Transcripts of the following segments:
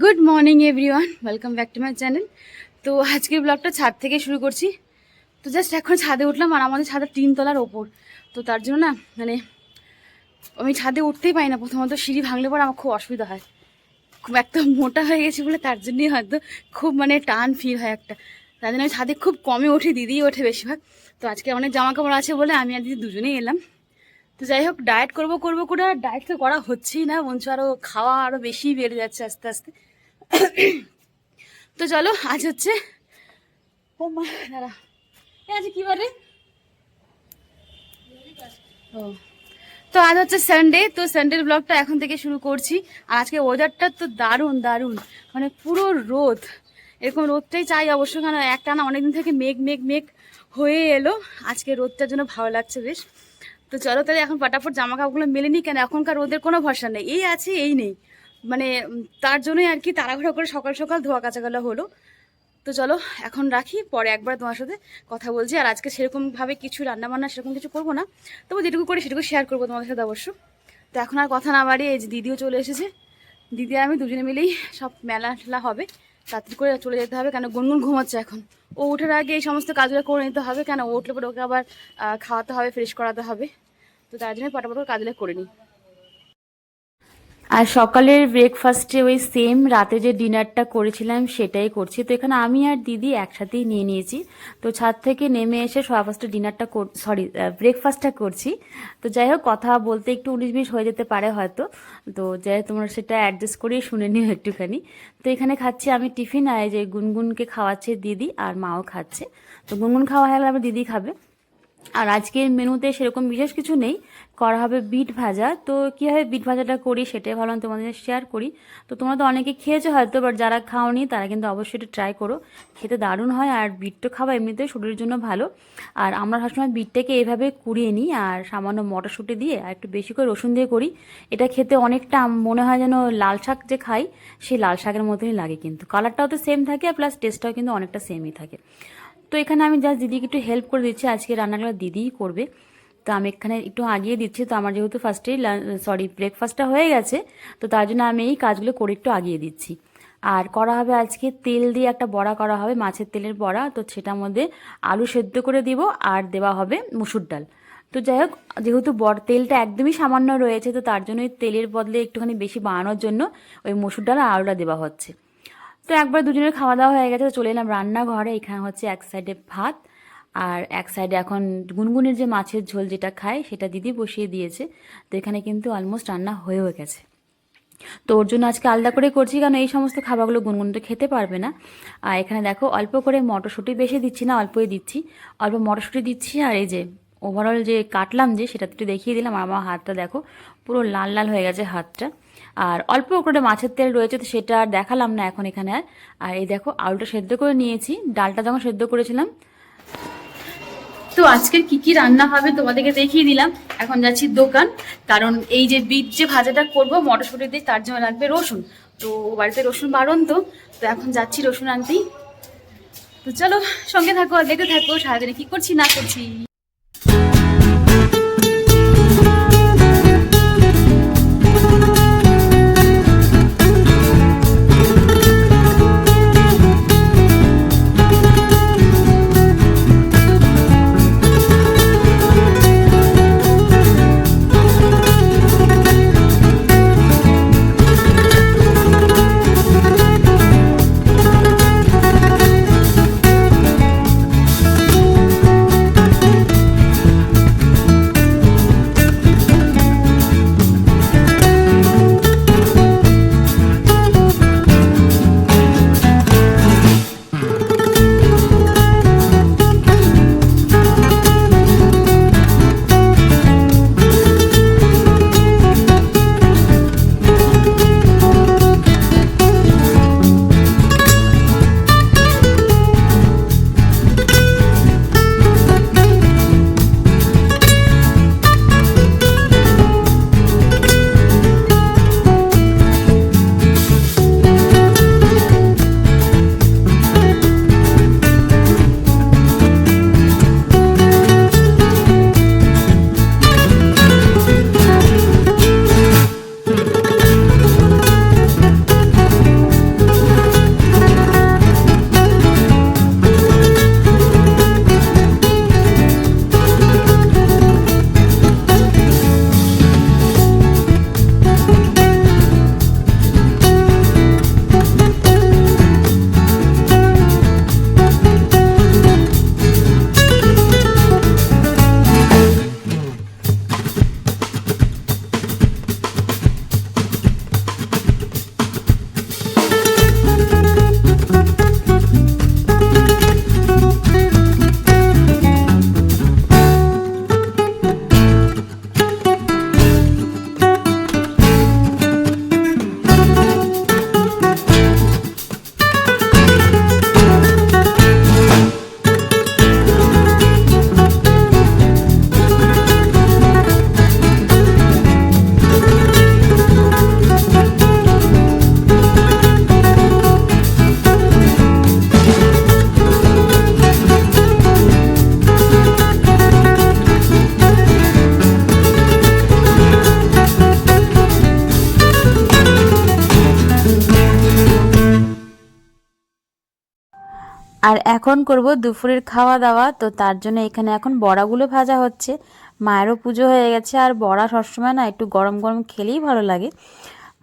Good morning everyone welcome back to my channel তো আজকের ব্লগটা ছাদ থেকে শুরু করছি। তো জাস্ট এখন ছাদে উঠলাম আর আমাদের ছাদের তিনতলার ওপর। তো তার জন্য না মানে আমি ছাদে উঠতেই পারি না। প্রথমত সিঁড়ি ভাঙলে পর আমার খুব অসুবিধা হয়। খুব একটা মোটা হয়ে গেছি বলে তার জন্যই হয়তো খুব মানে টান ফিল হয় একটা। তার জন্য আমি ছাদে খুব কমে ওঠে দিদিই ওঠে বেশিরভাগ। তো আজকে অনেক জামা কাপড় আছে বলে আমি আর দিদি দুজনেই এলাম। তো যাই হোক ডায়েট করব করব, করে আর ডায়েট তো করা হচ্ছেই না। বঞ্চ আরও খাওয়া আরও বেশি বেড়ে যাচ্ছে আস্তে আস্তে। তো চলো, আজ হচ্ছে ও মা, দাঁড়া। আজ কি বারে ও। তো আজ হচ্ছে সানডে তো সানডের ব্লগটা এখন থেকে শুরু করছি। আর আজকে ওয়েদারটা তো দারুণ দারুণ। মানে পুরো রোদ। এরকম রোদটাই চাই অবশ্য, কেন একটা না অনেকদিন থেকে মেঘ মেঘ মেঘ হয়ে এলো। আজকে রোদটার জন্য ভালো লাগছে বেশ। তো চলো তাহলে এখন ফটাফট জামা কাপড়গুলো মেলে নিই, কেন এখনকার রোদের কোনো ভরসা নেই। এই আছে, এই নেই। মানে তার জন্যই আর কি তাড়াহুড়ো করে সকাল সকাল ধোয়া কাচাগুলো হলো। তো চলো, এখন রাখি, পরে একবার তোমার সাথে কথা বলছি। আর আজকে সেরকমভাবে কিছু রান্নাবান্না, সেরকম কিছু করব না। তবু যেটুকু করি সেটুকু শেয়ার করব তোমাদের সাথে অবশ্য। তো এখন আর কথা না বাড়িয়ে এই যে দিদিও চলে এসেছে। দিদি আমি দুজনে মিলেই সব মেলা টেলা হবে। তাড়াতাড়ি করে চলে যেতে হবে, কেন গুনগুন ঘুমাচ্ছে এখন। ও ওঠার আগে এই সমস্ত কাজগুলো করে নিতে হবে, কেন ও উঠলে পরে ওকে আবার খাওয়াতে হবে ফ্রেশ করাতে হবে। তো তার জন্য পটাপট করে কাজগুলো করে নিই। আর সকালের ব্রেকফাস্টে ওই সেম রাতে যে ডিনারটা করেছিলাম সেটাই করছি। তো এখানে আমি আর দিদি একসাথেই নিয়ে নিয়েছি। তো ছাদ থেকে নেমে এসে ফার্স্টে ডিনারটা সরি ব্রেকফাস্টটা করছি। তো যাই হোক, কথা বলতে একটু উনিশ বিশ হয়ে যেতে পারে হয়তো। তো যাই হোক, তোমরা সেটা অ্যাডজাস্ট করেই শুনে নিও একটুখানি। তো এখানে খাচ্ছি আমি টিফিন এই যে গুনগুনকে খাওয়াচ্ছে দিদি আর মাও খাচ্ছে। তো গুনগুন খাওয়া হয়ে গেলে আবার দিদি খাবে। আর আজকের মেনুতে সেরকম বিশেষ কিছু নেই। করা হবে বিট ভাজা। তো কীভাবে বিট ভাজাটা করি সেটাই ভালো ভাবলাম তোমাদের শেয়ার করি। তো তোমরা তো অনেকে খেয়েছো হয়তো বাট যারা খাওনি তারা কিন্তু অবশ্যই এটা ট্রাই করো। খেতে দারুণ হয় আর বিট তো খাওয়া এমনিতে শরীরের জন্য ভালো। আর আমরা সবসময় বিটটাকে এভাবে কুড়িয়ে নিই আর সামান্য মটরশুঁটি দিয়ে আর একটু বেশি করে রসুন দিয়ে করি। এটা খেতে অনেকটা মনে হয় যেন লাল শাক যে খাই, সেই লাল শাকের মতনই লাগে কিন্তু। কালারটাও তো সেম থাকে আর প্লাস টেস্টটাও কিন্তু অনেকটা সেমই থাকে। তো এখানে আমি জাস্ট দিদিকে একটু হেল্প করে দিচ্ছি। আজকে রান্নাগুলো দিদিই করবে। তো আমি এখানে একটু আগিয়ে দিচ্ছি। তো আমার যেহেতু ফার্স্টেই সরি ব্রেকফাস্টটা হয়ে গেছে, তো তার জন্য আমি এই কাজগুলো করে একটু আগিয়ে দিচ্ছি। আর করা হবে আজকে তেল দিয়ে একটা বড়া করা হবে, মাছের তেলের বড়া। তো সেটার মধ্যে আলু সেদ্ধ করে দিব আর দেওয়া হবে মুসুর ডাল। তো যাই হোক, যেহেতু বড় তেলটা একদমই সামান্য রয়েছে, তো তার জন্য তেলের বদলে একটুখানি বেশি বানানোর জন্য ওই মুসুর ডাল আর আলুটা দেওয়া হচ্ছে। তো একবার দুজনের খাওয়া দাওয়া হয়ে গেছে, তো চলে এলাম রান্নাঘরে। এখানে হচ্ছে এক সাইডে ভাত আর এক সাইডে এখন গুনগুনের যে মাছের ঝোল যেটা খায়, সেটা দিদি বসিয়ে দিয়েছে। তো এখানে কিন্তু অলমোস্ট রান্না হয়েও গেছে। তো ওর জন্য আজকে আলাদা করে করছি, কারণ এই সমস্ত খাবারগুলো গুনগুন তো খেতে পারবে না। আর এখানে দেখো, অল্প করে মটরশুঁটি, বেশি দিচ্ছি না, অল্পই দিচ্ছি। অল্প মটরশুঁটি দিচ্ছি আর এই যে ওভারঅল যে কাটলাম যে, সেটা একটু দেখিয়ে দিলাম, আর আমার হাতটা দেখো, পুরো লাল লাল হয়ে গেছে হাতটা। আর অল্প করে মাছের তেল রয়েছে, তো সেটা আর দেখালাম না এখন এখানে আর। এই দেখো, আলুটা সেদ্ধ করে নিয়েছি, ডালটা যখন সেদ্ধ করেছিলাম। তো আজকের কি কি রান্না হবে তোমাদেরকে দেখিয়ে দিলাম। এখন যাচ্ছি দোকান, কারণ এই যে বীজ যে ভাজাটা করব, মটরশুঁটি দিয়ে তার জন্য লাগবে রসুন। তো বাড়িতে রসুন বারণ তো তো এখন যাচ্ছি রসুন আনতেই। তো চলো, সঙ্গে থাকো, আর দেখতে থাকো, সারাদিনে কি করছি, না করছি। আর এখন করব দুপুরের খাওয়া দাওয়া তো তার জন্য এখানে এখন বড়াগুলো ভাজা হচ্ছে। মায়েরও পুজো হয়ে গেছে। আর বড়া সবসময় না একটু গরম গরম খেলেই ভালো লাগে।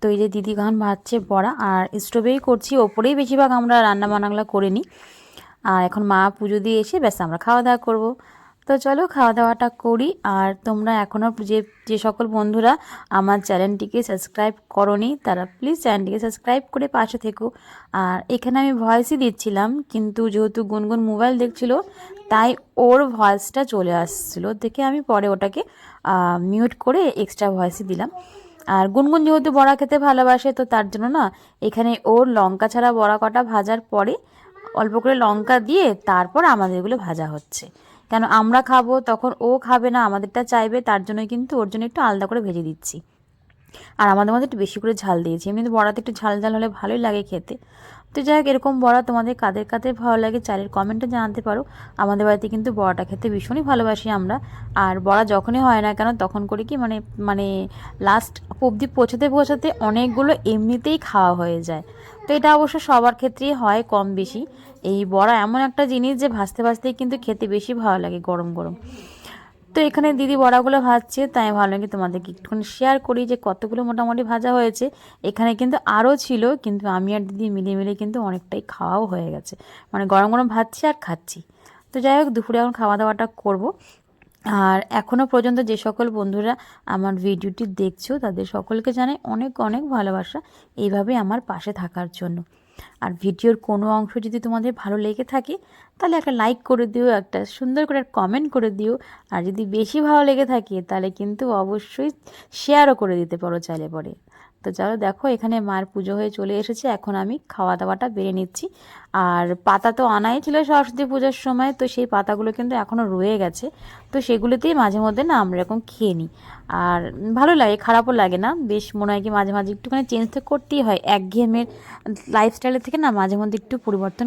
তো এই যে দিদি গান ভাজছে বড়া। আর স্টোভেই করছি। ওপরেই বেশিরভাগ আমরা রান্না বান্নাগুলো করে নিই। আর এখন মা পুজো দিয়ে এসে ব্যাস আমরা খাওয়া দাওয়া করব। তো চলো খাওয়া দাওয়াটা করি। আর তোমরা এখনও যে যে সকল বন্ধুরা আমার চ্যানেলটিকে সাবস্ক্রাইব করনি, তারা প্লিজ চ্যানেলটিকে সাবস্ক্রাইব করে পাশে থেকো। আর এখানে আমি ভয়েসই দিচ্ছিলাম, কিন্তু যেহেতু গুনগুন মোবাইল দেখছিল, তাই ওর ভয়েসটা চলে আসছিল। দেখে আমি পরে ওটাকে মিউট করে এক্সট্রা ভয়েসই দিলাম। আর গুনগুন যেহেতু বড়া খেতে ভালোবাসে, তো তার জন্য না, এখানে ওর লঙ্কা ছাড়া বড়া কটা ভাজার পরে অল্প করে লঙ্কা দিয়ে তারপর আমাদের এগুলো ভাজা হচ্ছে। কেন আমরা খাব, তখন ও খাবে না, আমাদেরটা চাইবে, তার জন্য কিন্তু ওর জন্য একটু আলাদা করে ভেজে দিচ্ছি। আর আমাদের মধ্যে একটু বেশি করে ঝাল দিয়েছি। এমনি বড়াতে একটু ঝাল ঝাল হলে ভালোই লাগে খেতে। তো যাই হোক এরকম বড়া তোমাদের কাদের কাদের ভালো লাগে চালের কমেন্টে জানাতে পারো। আমাদের বাড়িতে কিন্তু বড়াটা খেতে ভীষণই ভালোবাসি আমরা। আর বড়া যখনই হয় না কেন, তখন করি কি মানে মানে লাস্ট অবধি পৌঁছাতে পৌঁছাতে অনেকগুলো এমনিতেই খাওয়া হয়ে যায়। তো এটা অবশ্য সবার ক্ষেত্রেই হয় কম বেশি। এই বড়া এমন একটা জিনিস যে ভাজতে ভাজতেই কিন্তু খেতে বেশি ভালো লাগে গরম গরম। তো এখানে দিদি বড়াগুলো ভাজছে, তাই ভালো লাগে তোমাদেরকে একটুখানি শেয়ার করি যে কতগুলো মোটামুটি ভাজা হয়েছে। এখানে কিন্তু আরও ছিল, কিন্তু আমি আর দিদি মিলে মিলে কিন্তু অনেকটাই খাওয়াও হয়ে গেছে। মানে গরম গরম ভাজছি আর খাচ্ছি। তো যাই হোক, দুপুরে এখন খাওয়া দাওয়াটা করব। আর এখনও পর্যন্ত যে সকল বন্ধুরা আমার ভিডিওটি দেখছ, তাদের সকলকে জানাই অনেক অনেক ভালোবাসা। এইভাবে আমার পাশে থাকার জন্য। আর ভিডিওর কোনো অংশ যদি তোমাদের ভালো লেগে থাকে, তাহলে একটা লাইক করে দিও, একটা সুন্দর করে কমেন্ট করে দিও। আর যদি বেশি ভালো লেগে থাকে, তাহলে কিন্তু অবশ্যই শেয়ারও করে দিতে পারো চাইলে পরে। তো চলো দেখো, এখানে মার পুজো হয়ে চলে এসেছে। এখন আমি খাওয়া দাওয়াটা বেড়ে নিচ্ছি। আর পাতা তো আনাই ছিল সরস্বতী পুজোর সময়, তো সেই পাতাগুলো কিন্তু এখনও রয়ে গেছে। তো সেগুলোতেই মাঝে মধ্যে না আমরা এরকম খেয়ে নিই। আর ভালো লাগে, খারাপও লাগে না। বেশ মনে হয় কি মাঝে মাঝে একটুখানি চেঞ্জ তো করতেই হয়। একঘেয়েমের লাইফস্টাইলের থেকে না মাঝে মধ্যে একটু পরিবর্তন।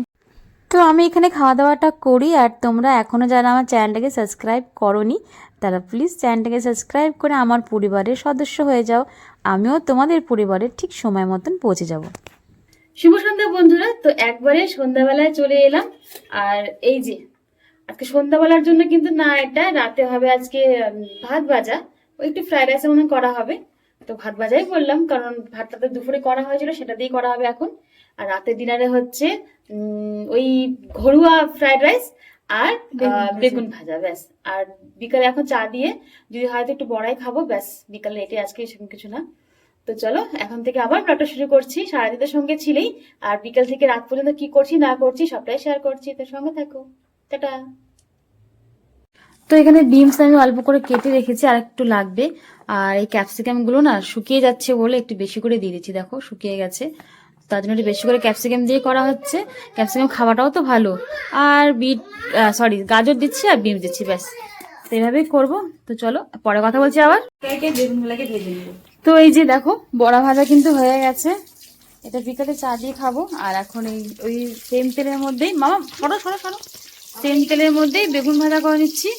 তো আমি এখানে খাওয়া দাওয়াটা করি। আর তোমরা এখনও যারা আমার চ্যানেলটাকে সাবস্ক্রাইব করনি তারা প্লিজ চ্যানেলটাকে সাবস্ক্রাইব করে আমার পরিবারের সদস্য হয়ে যাও। আমিও তোমাদের পরিবারের ঠিক সময় মতন পৌঁছে যাব। শুভ সন্ধ্যা বন্ধুরা, তো একবারে সন্ধ্যাবেলায় চলে এলাম। আর এই যে, আজকে সন্ধ্যাবেলার জন্য কিন্তু না এটা রাতে হবে আজকে ভাত ভাজা। ওই একটু ফ্রাইড রাইসের মতন করা হবে। তো ভাত ভাজাই করলাম কারণ ভাতটা তো দুপুরে করা হয়েছিল, সেটা দিয়েই করা হবে এখন। আর রাতের ডিনারে হচ্ছে ওই ঘরোয়া ফ্রাইড রাইস আর বেগুন ভাজা। ব্যাস। আর বিকালে এখন চা দিয়ে যদি হয়তো একটু বড়াই খাব ব্যাস। বিকালে এটাই আজকে সেরকম কিছু না। তো চলো এখন থেকে আবার ব্লগটা শুরু করছি। সারাদিনের সঙ্গে ছিলেই। আর বিকেল থেকে রাত পর্যন্ত কি করছি না করছি সবটাই শেয়ার করছি। তো সঙ্গে থাকো। টাটা। তো এখানে বিনস আমি অল্প করে কেটে রেখেছি আর একটু লাগবে। আর এই ক্যাপসিকামগুলো না শুকিয়ে যাচ্ছে বলে একটু বেশি করে দিয়ে দিচ্ছি। দেখো শুকিয়ে গেছে। তার জন্য একটু বেশি করে ক্যাপসিকাম দিয়ে করা হচ্ছে। ক্যাপসিকাম খাওয়াটাও তো ভালো। আর বিট সরি গাজর দিচ্ছি আর বিনস দিচ্ছি ব্যাস। তো এইভাবেই করব। তো চলো পরে কথা বলছি আবার। তো এই যে দেখো বড়া ভাজা কিন্তু হয়ে গেছে। এটা বিকালে চা দিয়ে খাব। আর এখন এই ওই সেম তেলের মধ্যেই মামা সরো সরো সরো। সেম তেলের মধ্যেই বেগুন ভাজা করে নিচ্ছি।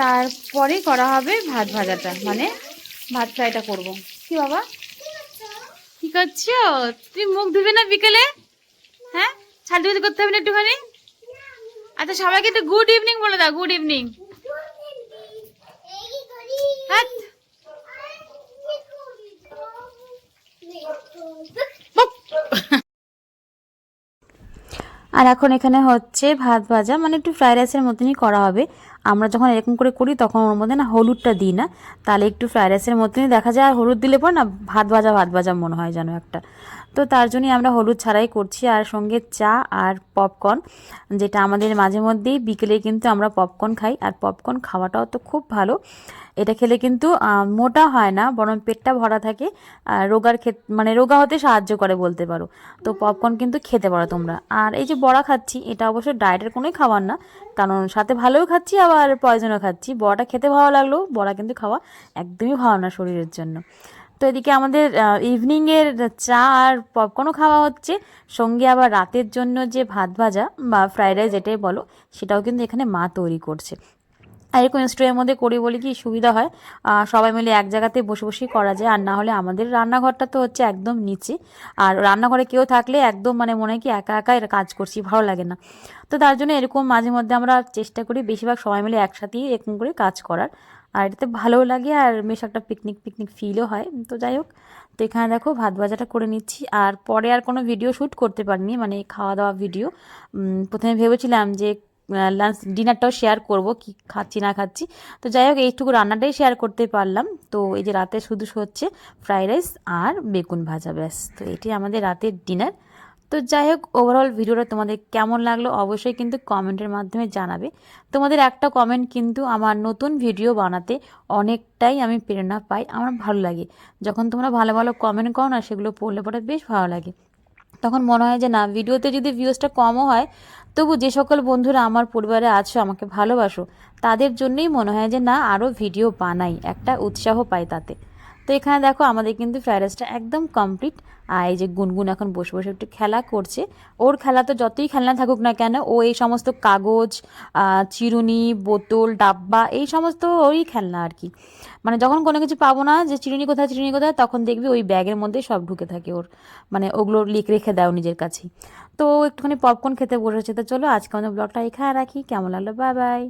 তারপরে করা হবে ভাত ভাজাটা। মানে ভাত ফ্রাইটা করব। কি বাবা? কি করছ? তুমি মুখ ধুবে না বিকেলে? হ্যাঁ? ছাড় করতে হবে না একটুখানি? আচ্ছা সবাইকে একটু গুড ইভিনিং বলে দাও গুড ইভিনিং হ্যাঁ আর এখন এখানে হচ্ছে ভাত ভাজা মানে একটু ফ্রাইড রাইসের মতনই করা হবে। আমরা যখন এরকম করে করি, তখন ওর মধ্যে না হলুদটা দিই না। তাহলে একটু ফ্রাইড রাইসের মতনই দেখা যায়। আর হলুদ দিলে পর না ভাত ভাজা ভাত ভাজা মনে হয় যেন একটা। তো তার জন্যই আমরা হলুদ ছাড়াই করছি আর সঙ্গে চা আর পপকর্ন যেটা আমাদের মাঝে মধ্যেই বিকেলে কিন্তু আমরা পপকর্ন খাই। আর পপকর্ন খাওয়াটাও তো খুব ভালো। এটা খেলে কিন্তু মোটা হয় না, বরং পেটটা ভরা থাকে। আর রোগার ক্ষেত মানে রোগা হতে সাহায্য করে বলতে পারো। তো পপকর্ন কিন্তু খেতে পারো তোমরা। আর এই যে বড়া খাচ্ছি, এটা অবশ্য ডায়েটের কোনোই খাবার না। কারণ সাথে ভালোও খাচ্ছি, আবার পয়জনও খাচ্ছি। বড়াটা খেতে ভালো লাগল, বড়া কিন্তু খাওয়া একদমই ভালো না শরীরের জন্য। তো এদিকে আমাদের ইভিনিংয়ের চা আর পপকর্নও খাওয়া হচ্ছে। সঙ্গে আবার রাতের জন্য যে ভাত ভাজা বা ফ্রাইড রাইস যেটাই বলো, সেটাও কিন্তু এখানে মা তৈরি করছে। আর এরকম স্টোরের মধ্যে করি বলে কি, সুবিধা হয়। সবাই মিলে এক জায়গাতে বসে বসেই করা যায়, আর না হলে আমাদের রান্নাঘরটা তো হচ্ছে একদম নিচে। আর রান্নাঘরে কেউ থাকলে একদম মানে মনে হয় কি একা একা এরা কাজ করছি, ভালো লাগে না। তো তার জন্য এরকম মাঝে মধ্যে আমরা চেষ্টা করি বেশিরভাগ সবাই মিলে একসাথেই এরকম করে কাজ করার। আর এটাতে ভালোও লাগে আর বেশ একটা পিকনিক পিকনিক ফিলও হয়। তো যাই হোক, তো এখানে দেখো ভাত ভাজাটা করে নিচ্ছি। আর পরে আর কোনো ভিডিও শ্যুট করতে পারিনি মানে খাওয়া দাওয়া ভিডিও প্রথমে ভেবেছিলাম যে লাঞ্চ ডিনারটাও শেয়ার করব, কি খাচ্ছি, না খাচ্ছি। তো যাই হোক, এইটুকু রান্নাটাই শেয়ার করতে পারলাম। তো এই যে রাতে শুধু হচ্ছে ফ্রাইড রাইস আর বেগুন ভাজা, ব্যাস। তো এটি আমাদের রাতের ডিনার তো যাই হোক ওভারঅল ভিডিওটা তোমাদের কেমন লাগল অবশ্যই কিন্তু কমেন্টের মাধ্যমে জানাবে। তোমাদের একটা কমেন্ট কিন্তু আমার নতুন ভিডিও বানাতে অনেকটাই আমি প্রেরণা পাই, আমার ভালো লাগে। যখন তোমরা ভালো ভালো কমেন্ট করো না, সেগুলো পড়লে পরে বেশ ভালো লাগে। তখন মনে হয় যে না ভিডিওতে যদি ভিউজটা কমও হয়, তবু যে সকল বন্ধুরা আমার পরিবারে আছো, আমাকে ভালোবাসো, তাদের জন্যই মনে হয় যে না আরও ভিডিও বানাই, একটা উৎসাহ পাই তাতে। তো এখানে দেখো আমাদের কিন্তু ফ্রাইড রাইসটা একদম কমপ্লিট আর যে গুনগুন এখন বসে বসে একটু খেলা করছে। ওর খেলা তো যতই খেলনা থাকুক না কেন, ও এই সমস্ত কাগজ চিরুনি, বোতল, ডাব্বা, এই সমস্ত ওই খেলনা আর কি। মানে যখন কোনো কিছু পাবো না যে চিরুনি কোথায় চিরুনি কোথায়, তখন দেখবি ওই ব্যাগের মধ্যে সব ঢুকে থাকে ওর। মানে ওগুলো লিখ, রেখে দাও নিজের কাছেই। তো একটুখানি পপকর্ন খেতে বসেছে। তো চলো আজকে আমাদের ব্লগটা এখানে রাখি। কেমন লাগল? Bye bye